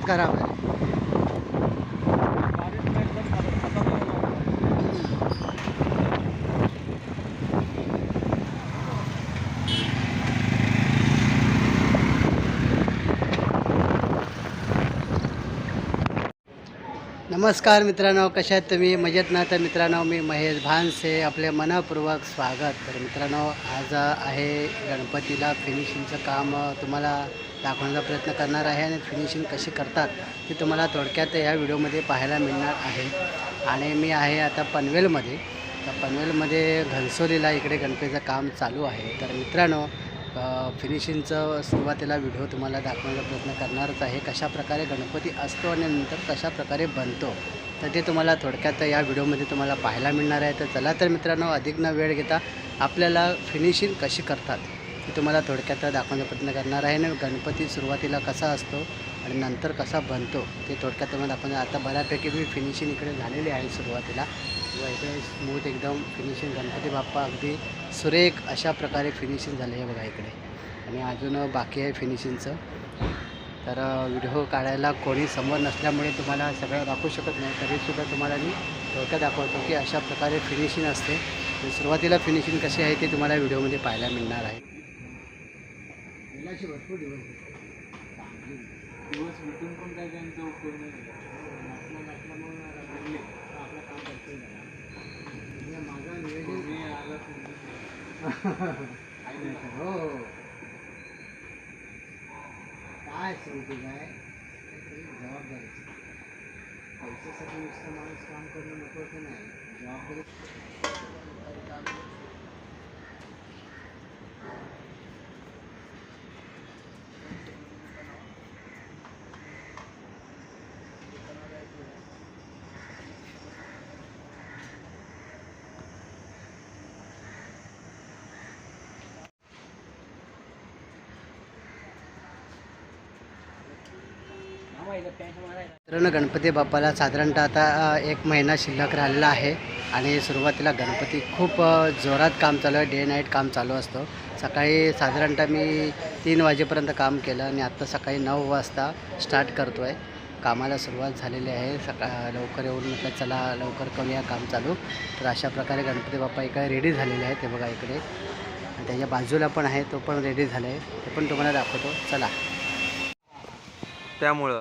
बहुत खराब है नमस्कार मित्रांनो कशा आहेत तुम्ही? मजेत ना? तर मित्रांनो मी महेश भानसे आपले मनपूर्वक स्वागत. तर मित्रांनो आज आहे गणपतीला फिनिशिंगचं काम. तुम्हाला दाखवण्याचा प्रयत्न करणार आहे आणि फिनिशिंग कशी करतात ते तुम्हाला थोडक्यात या व्हिडिओमध्ये पाहायला मिळणार आहे. आणि मी आहे आता पनवेलमध्ये. तर पनवेलमध्ये घनसोलीला इकडे गणपतीचं काम चालू आहे. तर मित्रांनो फिनिशिंगचं सुरुवातीला व्हिडिओ तुम्हाला दाखवण्याचा प्रयत्न करणारच आहे. कशाप्रकारे गणपती असतो आणि नंतर कशा प्रकारे बनतो तर ते तुम्हाला थोडक्यात या व्हिडिओमध्ये तुम्हाला पाहायला मिळणार आहे. तर चला तर मित्रांनो अधिक न वेळ घेता आपल्याला फिनिशिंग कशी करतात मी तुम्हाला थोडक्यात दाखवण्याचा प्रयत्न करणार आहे आणि गणपती सुरुवातीला कसा असतो आणि नंतर कसा बनतो ते थोडक्यात तुम्हाला दाखवणार आता बऱ्यापैकी मी फिनिशिंग इकडे झालेली आहे सुरुवातीला. किंवा इकडे स्मूथ एकदम फिनिशिंग गणपती बाप्पा अगदी सुरेख अशा प्रकारे फिनिशिंग झाले आहे बघा इकडे. आणि अजून बाकी आहे फिनिशिंगचं तर व्हिडिओ काढायला कोणी समोर नसल्यामुळे तुम्हाला सगळं दाखवू शकत नाही. तरीसुद्धा तुम्हाला मी थोडक्यात दाखवतो की अशा प्रकारे फिनिशिंग असते. सुरुवातीला फिनिशिंग कशी आहे ते तुम्हाला व्हिडिओमध्ये पाहायला मिळणार आहे. भरपूर दिवस दिवस उठून पण काही त्यांचा उपयोग नाही झाला. नाचला नाचला मग आपलं काम करतो माझा नियोजन कोणी आला तुम्ही हो हो. काय सांगते काय? जबाबदारी. पैशासाठी नुसतं माणूस काम करणं महत्त्वाचं नाही. जबाबदारी मित्रांनो गणपती बाप्पाला साधारणतः आता एक महिना शिल्लक राहिलेला आहे आणि सुरुवातीला गणपती खूप जोरात काम चालू आहे डे नाईट काम चालू असतं. सकाळी साधारणतः मी तीन वाजेपर्यंत काम केलं आणि आत्ता सकाळी नऊ वाजता स्टार्ट करतो आहे कामाला सुरुवात झालेली आहे. सका लवकर येऊन म्हटलं चला लवकर करूया काम चालू. तर अशा प्रकारे गणपती बाप्पा इकडे रेडी झालेले आहे ते बघा इकडे. आणि त्याच्या बाजूला पण आहे तो पण रेडी झाला आहे ते पण तुम्हाला दाखवतो. चला. त्यामुळं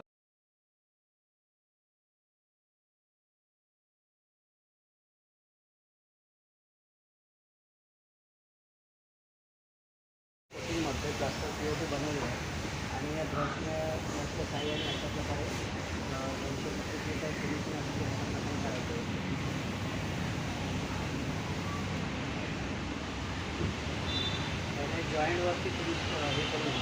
ते प्लास्टर पी ओ पी बनवली आहे आणि या ब्रशने ब्रशच्या साह्याने अशा प्रकारे गणपतीचं जे काही फिनिशिंग असते करायचं. पहिले जॉईंटवरती फिनिश हे करून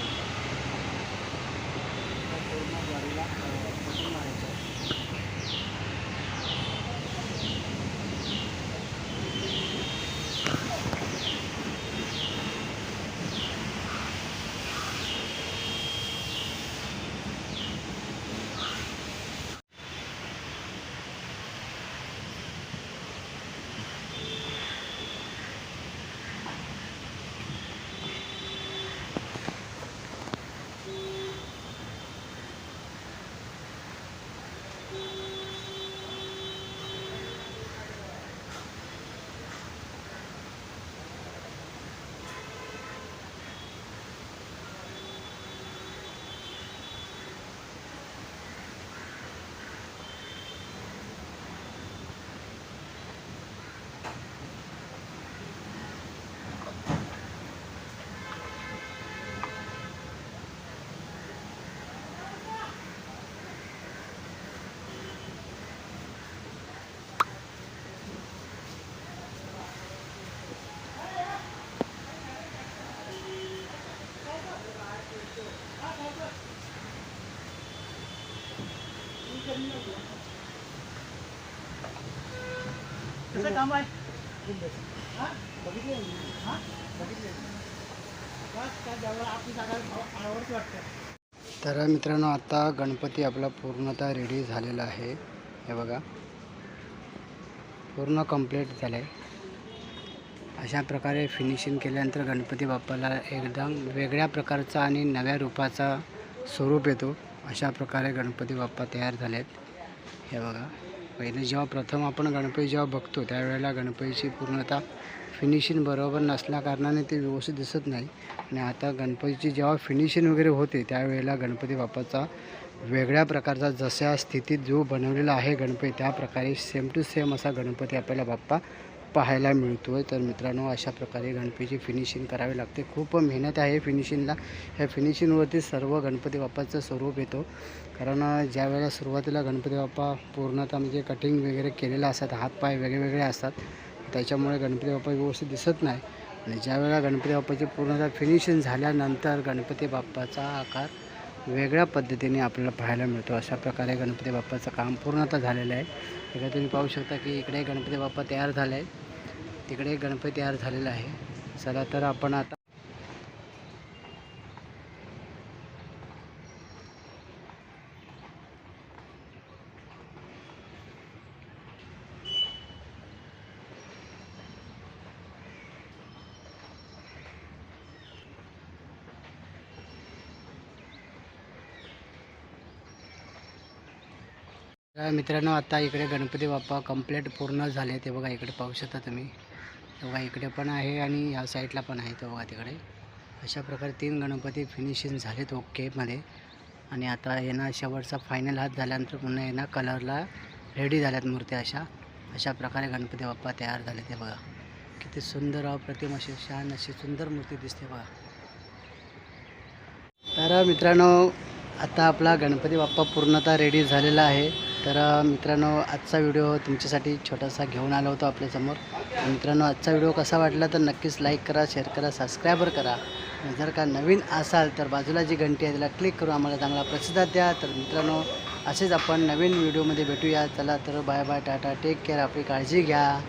कसं काम आहे. बघितले बघितले तर मित्रांनो आता गणपती आपला पूर्णतः रेडी झालेला आहे. हे बघा. पूर्ण कंप्लीट झालं आहे अशा प्रकारे फिनिशिंग केल्यानंतर गणपती बाप्पाला एकदम वेगळ्या प्रकारचा आणि नव्या रूपाचा स्वरूप येतो. अशा प्रकारे गणपती बाप्पा तयार झाले आहेत हे बघा पहिले जेव्हा प्रथम आपण गणपती जेव्हा बघतो त्यावेळेला गणपतीची पूर्णतः फिनिशिंग बरोबर नसल्याकारणाने ते व्यवस्थित दिसत नाही. आणि आता गणपतीची जेव्हा फिनिशिंग वगैरे होते त्यावेळेला गणपती बाप्पाचा वेगळ्या प्रकारचा जशा स्थितीत जो बनवलेला आहे गणपती त्याप्रकारे सेम टू सेम असा गणपती आपल्याला बाप्पा पाहायला मिळतो आहे तर मित्रांनो अशा प्रकारे गणपतीची फिनिशिंग करावी लागते. खूप मेहनत आहे फिनिशिंगला ह्या फिनिशिंगवरती सर्व गणपती बाप्पाचं स्वरूप येतो. कारण ज्या वेळेला सुरुवातीला गणपती बाप्पा पूर्णतः म्हणजे कटिंग वगैरे केलेलं असतात हातपाय वेगळेवेगळे असतात त्याच्यामुळे गणपती बाप्पा व्यवस्थित दिसत नाही. आणि ज्या वेळेला गणपती बाप्पाची पूर्णतः फिनिशिंग झाल्यानंतर गणपती बाप्पाचा आकार वेगळ्या पद्धतीने आपल्याला पाहायला मिळतो. अशा प्रकारे गणपती बाप्पाचं काम पूर्णतः झालेलं आहे. इकडे तुम्ही पाहू शकता की इकडे गणपती बाप्पा तयार झाले आहे तिकडे गणपती तयार झालेला आहे. चला तर आपण आता मित्रांनो आता इकडे गणपती बाप्पा कंप्लीट पूर्ण झाले ते बघा इकडे पाहू शकता तुम्ही. बघा इकडे पण आहे आणि ह्या साईडला पण आहे तो बघा तिकडे. अशा प्रकारे तीन गणपती फिनिशिंग झालेत ओकेमध्ये आणि आता यांना शेवटचा फायनल हात झाल्यानंतर पुन्हा यांना कलरला रेडी झाल्यात मूर्त्या अशा. अशा प्रकारे गणपती बाप्पा तयार झाले ते बघा. किती सुंदर अप्रतिम अशी छान अशी सुंदर मूर्ती दिसते बघा. तर मित्रांनो आता आपला गणपती बाप्पा पूर्णतः रेडी झालेला आहे. तर मित्रांनो आजचा व्हिडिओ तुमच्यासाठी छोटासा घेऊन आलो होतो आपल्यासमोर मित्रांनो आजचा व्हिडिओ कसा वाटला तर नक्कीच लाईक करा शेअर करा सबस्क्रायबर करा. जर का नवीन असाल तर बाजूला जी घंटी आहे त्याला क्लिक करून आम्हाला चांगला प्रतिसाद द्या. तर मित्रांनो असेच आपण नवीन व्हिडिओमध्ये भेटूया. चला तर bye bye tata take care आपली काळजी घ्या.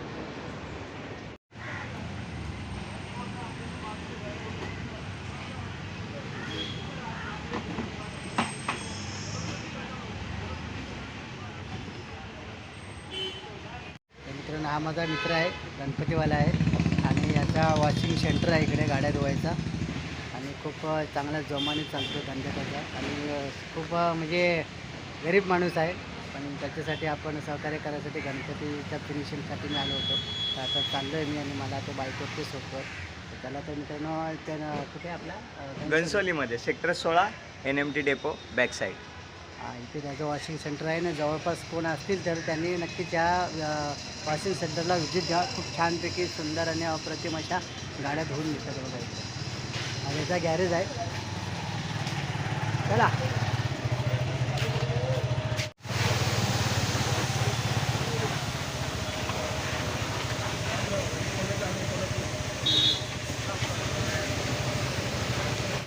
मित्रांनो हा माझा मित्र आहे. गणपतीवाला आहे आणि याचा वॉशिंग सेंटर आहे इकडे गाड्या धुवायचा. आणि खूप चांगला जोमाने चालतो धंदा त्याचा आणि खूप म्हणजे गरीब माणूस आहे. पण त्याच्यासाठी आपण सहकार्य करायसाठी गणपतीच्या फिनिशिंगसाठी मी आलो होतो. तर आता चाललो आहे मी आणि मला तो बाईकवरती सोडतो तर त्याला तर मित्रांनो त्यानं कुठे आपला? गणसोलीमध्ये घनसोलीमध्ये सेक्टर सोळा N M T depot back side. इथे त्याचं वॉशिंग सेंटर आहे ना जवळपास कोण असतील तर त्यांनी नक्की त्या वॉशिंग सेंटरला व्हिजिट द्या खूप छानपैकी सुंदर आणि अप्रतिम अशा गाड्या धुवून घेतात बघा इथे हा त्याचा गॅरेज आहे. चला.